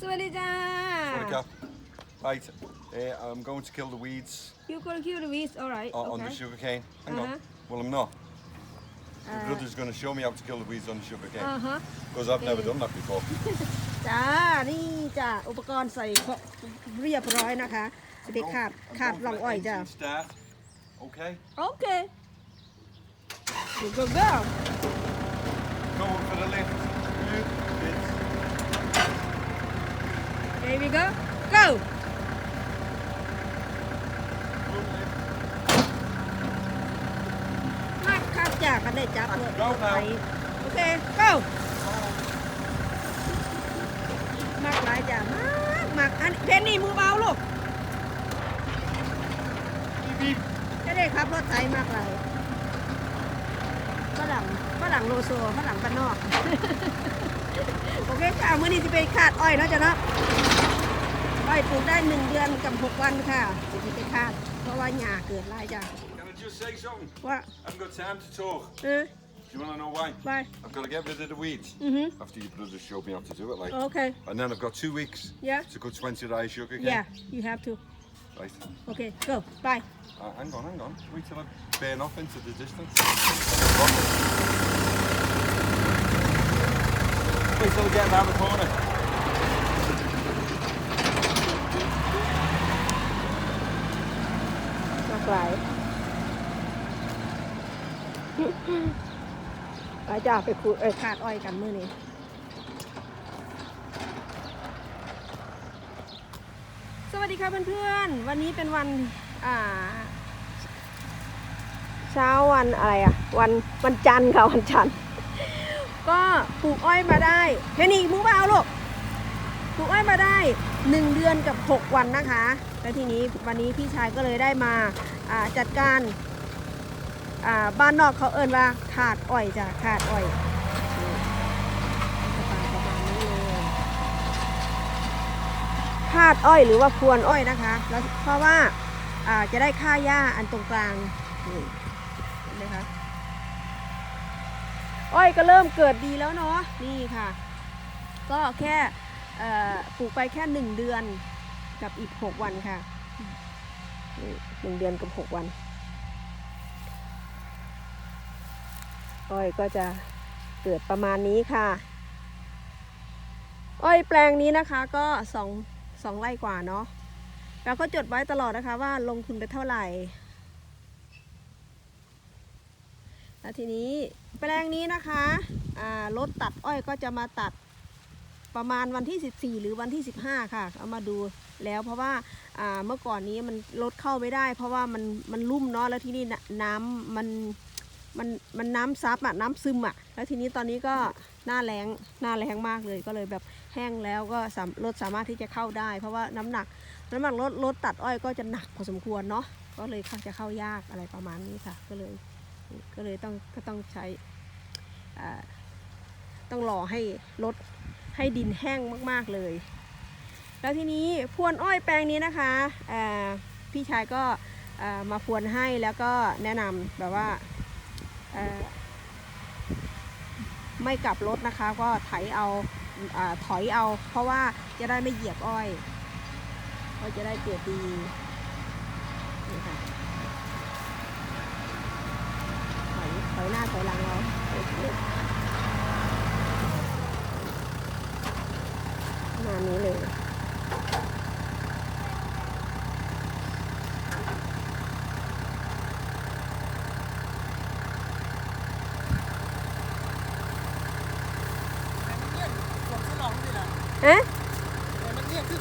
สวัสดีจ้า Sorry, Cap. Right, uh, I'm going to kill the weeds You gonna kill the weeds alright on, on the okay sugar cane. Hang Uh-huh. on. Well, I'm not. My Uh, brother's going to show me how to kill the weeds on the sugar cane. อ่าฮะ Because I've never Okay. done that before. จ้า นี่จ้า อุปกรณ์ใส่ครบเรียบร้อยนะคะจะไปขาด I'm ขาด going หลัง for อ้อย the จ้า engine start. Okay. โอเค You go go Going for we go go good lift. มากคักจ้ากันได้จับเลย Go now ไปโอเค go มากหลายจ้ามากมากอันเพนนี่มือเบาลูก Beep, beep. จะได้ขับรถไถมากเลยฝรั่งฝรั่งโลโซฝรั่งบ้านนอก โอเคค่ะมื่อนี้จะไปขาดอ้อยเนาะจ้ะเนาะ อ้อยปลูกได้หนึ่งเดือนกับหกวันค่ะจะไปขาด เพราะว่าหญ้าเกิดหลายจ้ะ Can I just say something? ว่า I haven't got time to talk. เออ Do you want to know why? ไป I've got to get rid of the weeds. อือฮึ After your brother showed me how to do it, like. โอเค And then I've got two weeks Yeah. to cut 20 rye sugar cane. yeah you have to Right. โอเค go bye Uh, hang on, hang on. Wait till I burn off into the distance. Wait till I get around the corner. ไปจ้าไปขูดเออขาดอ้อยกันมื้อนี้สวัสดีค่ะเพื่อนๆ วันนี้เป็นวันอ่าเช้าวันอะไรอะวันวันจันทร์ค่ะวันจันทร์ ก็ปลูกอ้อยมาได้แค่นี้มึงเปล่าลูกปลูกอ้อยมาได้หนึ่งเดือนกับหกวันนะคะ แล้วทีนี้วันนี้พี่ชายก็เลยได้มาอ่าจัดการ อ่าบ้านนอกเขาเอิ้นว่าขาดอ้อยจ้ะขาดอ้อยสะมาณประมาณนี้เลยขาดอ้อยหรือว่าพวนอ้อยนะคะ แล้วเพราะว่าจะได้ค่าหญ้าอันตรงกลางนี่เห็นไหมคะอ้อยก็เริ่มเกิดดีแล้วเนาะนี่ค่ะ ก็แค่ปลูกไปแค่หนึ่งเดือนกับอีกหกวันค่ะหนึ่งเดือนกับหกวัน อ้อยก็จะเกิดประมาณนี้ค่ะ อ้อยแปลงนี้นะคะก็สองสองไร่กว่าเนาะเราก็จดไว้ตลอดนะคะว่าลงทุนไปเท่าไหร่แล้วทีนี้แปลงนี้นะคะรถตัดอ้อยก็จะมาตัดประมาณวันที่ 14 หรือวันที่ 15 ค่ะ เอามาดูแล้วเพราะว่าเมื่อก่อนนี้มันรถเข้าไม่ได้ เพราะว่ามันมันลุ่มเนาะแล้วที่นี่น่ะน้ำมัน มันมันน้ำซับอะน้ำซึมอะแล้วทีนี้ตอนนี้ก็หน้าแรงหน้าแรงมากเลย ก็เลยแบบแห้งแล้วก็สามรถสามารถที่จะเข้าได้ เพราะว่าน้ำหนักน้ำหนักรถรถตัดอ้อยก็จะหนักพอสมควรเนาะก็เลยข้าจะเข้ายากอะไรประมาณนี้ค่ะ ก็เลยก็เลยต้องก็ต้องใช้ต้องรอให้ลดให้ดินแห้งมาก ๆเลย แล้วทีนี้พรวนอ้อยแปลงนี้นะคะพี่ชายก็มาพรวนให้แล้วก็แนะนำแบบว่า ไม่กลับรถนะคะ ก็ไถเอาอาถอยเอา เพราะว่าจะได้ไม่เหยียบอ้อย ก็จะได้เกิดดีนี่ค่ะถอยถอยหน้าถอยหลังเราประมาณนี้เลย เอ๊ะ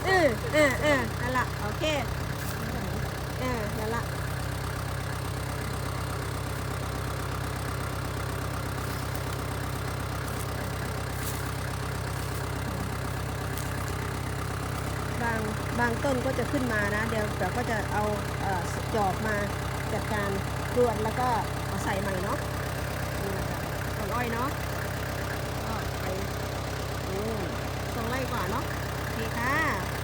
เออเออเออนั่นละโอเคเออนั่นละบางบางต้นก็จะขึ้นมานะ เดี๋ยวเดี๋ยวก็จะเอาเอ่อจอบมาจัดการรวนแล้วก็เอาใส่ใหม่เนาะนี่นะคะต้นอ้อยเนาะก็ไปอืมส องไร่กว่าเนาะดีค่ะ